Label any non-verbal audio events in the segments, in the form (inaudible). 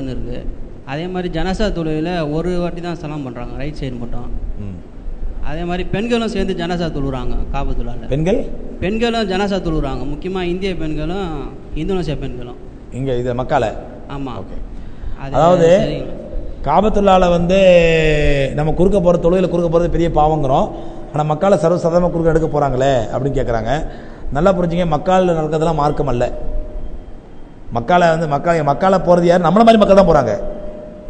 இருக்குது அதே மாதிரி ஜனசா தொழுவில் ஒரு வாட்டி தான் சலாம் பண்ணுறாங்க ரைட் சைடு மட்டும். அதே மாதிரி பெண்களும் சேர்ந்து ஜனசா தொழுகிறாங்க காபத்துலாவில் பெண்கள்? பெண்களும் ஜனசா தொழுகிறாங்க முக்கியமாக இந்திய பெண்களும் இந்தோனேசியா பெண்களும். இங்கே இது மக்கால? ஆமாம் ஓகே. அதாவது காபத்துள்ளால வந்து நம்ம குறுக்க போகிற தொழுகையில் குறுக்க போகிறது பெரிய பாவங்கிறோம். ஆனால் மக்கால சர்வசாதாரணமாக குறுக்க எடுக்க போகிறாங்களே அப்படின்னு கேட்குறாங்க நல்லா புரிஞ்சுங்க மக்கால் நடக்கிறதுலாம் மார்க்கம் அல்ல. மக்களை வந்து மக்கா மக்கால போகிறது யார்? நம்மளை மாதிரி மக்கள் தான் போகிறாங்க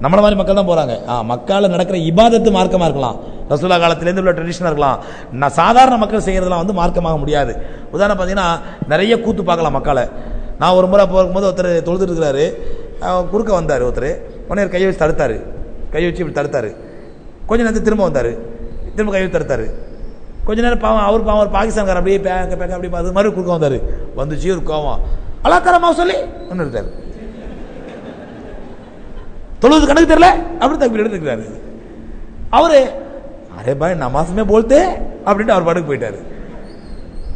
நம்மளை மாதிரி மக்கள் தான் போகிறாங்க ஆ மக்கால நடக்கிற இபாதத்து மார்க்கமாக இருக்கலாம். ரசூலா காலத்துலேருந்து உள்ள ட்ரெடிஷனாக இருக்கலாம். நான் சாதாரண மக்கள் செய்கிறதெல்லாம் வந்து மார்க்கமாக முடியாது. உதாரணம் பார்த்தீங்கன்னா நிறைய கூத்து பார்க்கலாம் மக்களை நான் ஒரு முறை போகும்போது ஒருத்தர் தொழுதுட்டு இருக்கிறாரு. குறுக்க வந்தார் ஒருத்தர். உடனே கையை வச்சு தடுத்தார். கையை வச்சு இப்படி தடுத்தார். கொஞ்ச நேரத்துக்கு திரும்ப வந்தார். திரும்ப கையை வச்சு கொஞ்ச நேரம் பாவம் அவர் பாவம் ஒரு பாகிஸ்தான்காரன் அப்படியே பேக்க பேக்க அப்படி பார்த்து மறுபடியும் குறுக்க வந்தார். வந்துச்சு ஒரு கோவம். அலாக்காரமா சொல்லி? ஒன்று இருக்காரு தொழுவது கணக்கு தெரியல? அப்படி தப்பி எடுத்துக்கிறாரு அவரு அரே பாய் நமாசுமே போல்தே அப்படின்ட்டு அவர் பாட்டுக்கு போயிட்டாரு.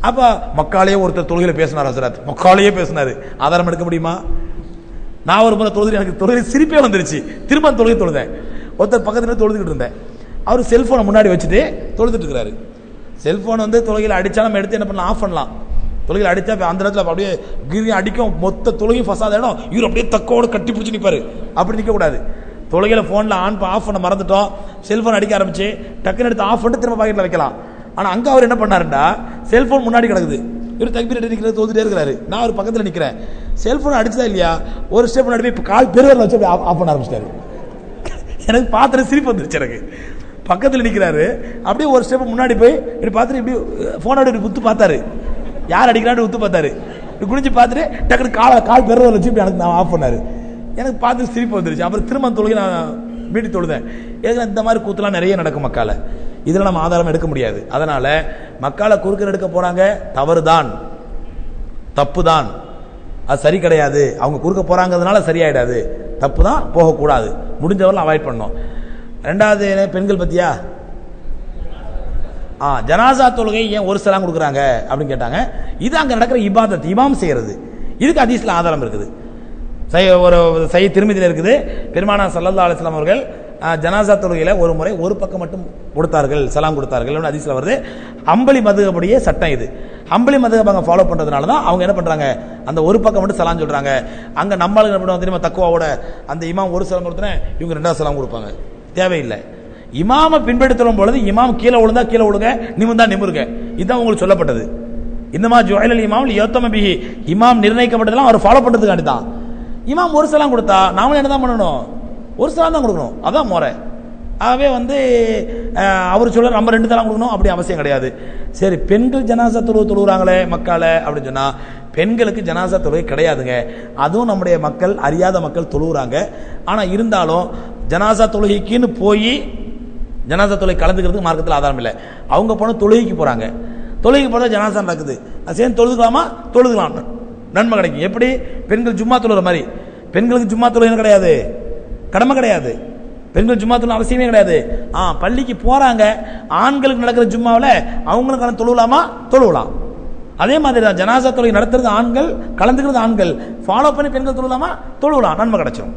அப்போ மக்காலேயே ஒருத்தர் தொழுகையில் பேசினார் ஹசரத். மக்காலேயே பேசினாரு. ஆதாரம் எடுக்க முடியுமா? நான் ஒரு முறை தொழுது எனக்கு தொழுகை சிரிப்பே வந்துருச்சு. திரும்ப அந்த தொழுகை தொழுதேன். ஒருத்தர் பக்கத்தில் தொழுதுகிட்டு இருந்தேன். அவர் செல்ஃபோனை முன்னாடி வச்சுட்டு தொழுதுட்டு இருக்கிறாரு. செல்ஃபோன் வந்து தொழுகையில் அடித்தா நம்ம எடுத்து என்ன பண்ணலாம்? ஆஃப் பண்ணலாம். தொழுகையில் அடித்தா அந்த இடத்துல அப்படியே கிரி அடிக்கும். மொத்த தொழுகையும் ஃபசாத இடம் இவர் அப்படியே தக்கோடு கட்டி பிடிச்சி நிற்பார் அப்படி நிற்கக்கூடாது தொழுகையில் ஃபோனில் ஆன் ஆஃப் பண்ண மறந்துட்டோம். செல்ஃபோன் அடிக்க ஆரம்பிச்சு டக்குன்னு எடுத்து ஆஃப் பண்ணிட்டு திரும்ப பாக்கெட்டில் வைக்கலாம். ஆனால் அங்கே அவர் என்ன பண்ணாருண்டா? செல்ஃபோன் முன்னாடி கிடக்குது. இவர் தக்பீர் நிற்கிறது தோந்துட்டே இருக்கிறாரு. நான் ஒரு பக்கத்தில் நிற்கிறேன் செல்ஃபோன் அடிச்சதா இல்லையா? ஒரு ஸ்டெப் முன்னாடி போய் கால் பெருவரில் வச்சு அப்படியே ஆஃப் பண்ண ஆரம்பிச்சிட்டாரு. (laughs) எனக்கு பார்த்துட்டு சிரிப்பு வந்துருச்சு எனக்கு. பக்கத்தில் நிற்கிறாரு அப்படியே ஒரு ஸ்டெப் முன்னாடி போய் இப்படி பார்த்துட்டு இப்படி ஃபோனோட இப்படி குத்து பார்த்தாரு. யார் அடிக்கிறான்னு உத்து பார்த்தாரு. குடிச்சு பார்த்துட்டு டக்குனு காலை கால் பெருவரில் வச்சு இப்படி எனக்கு நான் ஆஃப் பண்ணாரு. எனக்கு பார்த்து சிரிப்பு வந்துருச்சு. அப்புறம் திரும்ப தொழுகை நான் மீட்டி தொழுதேன். ஏன்னா இந்த மாதிரி கூத்துலாம் நிறைய நடக்கும் மக்கால. இதில் நம்ம ஆதாரம் எடுக்க முடியாது. அதனால மக்கால குறுக்கர் எடுக்க போறாங்க தவறுதான். தப்பு தான் அது சரி கிடையாது. அவங்க குறுக்க போறாங்கிறதுனால சரியாயிடாது. தப்பு தான் போகக்கூடாது. முடிஞ்சவரை அவாய்ட் பண்ணோம் ரெண்டாவது பெண்கள் பத்தியா? ஆ ஜனாசா தொழுகை ஏன் ஒரு சலாம் கொடுக்குறாங்க? அப்படின்னு கேட்டாங்க. இது அங்கே நடக்கிற இபாதத் இமாம் செய்யறது. இதுக்கு அதிசல ஆதாரம் இருக்குது. சை ஒரு சை திருமதியில் இருக்குது. பெருமானா சல்லல்லா அலிஸ்லாம் அவர்கள் ஜனாசா தொழுகையில் ஒரு முறை ஒரு பக்கம் மட்டும் கொடுத்தார்கள் சலாம் கொடுத்தார்கள். அதிசல வருது. அம்பளி மதுகப்படியே சட்டம் இது. அம்பளி மதுகப் அங்கே ஃபாலோ பண்ணுறதுனால தான் அவங்க என்ன பண்ணுறாங்க அந்த ஒரு பக்கம் மட்டும் சலாம் சொல்கிறாங்க அங்கே நம்மளுக்கு என்ன பண்ணுவாங்க தெரியுமா? தக்குவாவோட அந்த இமாம் ஒரு சலாம் கொடுத்தனே இவங்க ரெண்டாவது சலாம் கொடுப்பாங்க. தேவையில்லை. இமாமை பின்படுத்தும் பொழுது இமாம் கீழே விழுந்தா கீழே விழுங்க நிமிர்ந்தா நிமிருங்க இதுதான் உங்களுக்கு சொல்லப்பட்டது. இந்த மாதிரி ஜுவைலல் இமாம் யோத்தம பிஹி. இமாம் நிர்ணயிக்கப்பட்டதெல்லாம் அவர் ஃபாலோ பண்ணுறதுக்காண்டி தான் இமாம் ஒரு சலாம் கொடுத்தா நாமளும் என்ன தான் பண்ணணும்? ஒரு சலாம் தான் கொடுக்கணும். அதான் முறை ஆகவே வந்து அவர் சொல்ல நம்ம ரெண்டு தலாம் கொடுக்கணும் அப்படி அவசியம் கிடையாது. சரி பெண்கள் ஜனாசா தொழுவு தொழுகிறாங்களே மக்கால அப்படின்னு சொன்னால் பெண்களுக்கு ஜனாசா தொழுகை கிடையாதுங்க. அதுவும் நம்முடைய மக்கள் அறியாத மக்கள் தொழுகிறாங்க ஆனால் இருந்தாலும் ஜனாசா தொழுகைக்குன்னு போய் ஜனாசா தொலை கலந்துக்கிறதுக்கு மார்க்கத்தில் ஆதாரம் இல்லை. அவங்க போனால் தொழுகைக்கு போகிறாங்க தொழுகைக்கு போனால் ஜனாசா நடக்குது. அது சேர்ந்து தொழுதுக்கலாமா? தொழுதுக்கலாம். நன்மை கிடைக்கும். எப்படி? பெண்கள் ஜும்மா தொழுகிற மாதிரி. பெண்களுக்கு ஜும்மா தொழுகை கிடையாது? கடமை கிடையாது. பெண்கள் ஜும்மா தொழும் அவசியமே கிடையாது. ஆ பள்ளிக்கு போகிறாங்க ஆண்களுக்கு நடக்கிற ஜும்மாவில் அவங்களும் கலந்து தொழுவலாமா தொழுவலாம் அதே மாதிரி தான் ஜனாசா தொழுகை நடத்துறது ஆண்கள் கலந்துக்கிறது ஆண்கள். ஃபாலோ பண்ணி பெண்கள் தொழுவலாமா தொழுவலாம் நன்மை கிடைச்சிடும்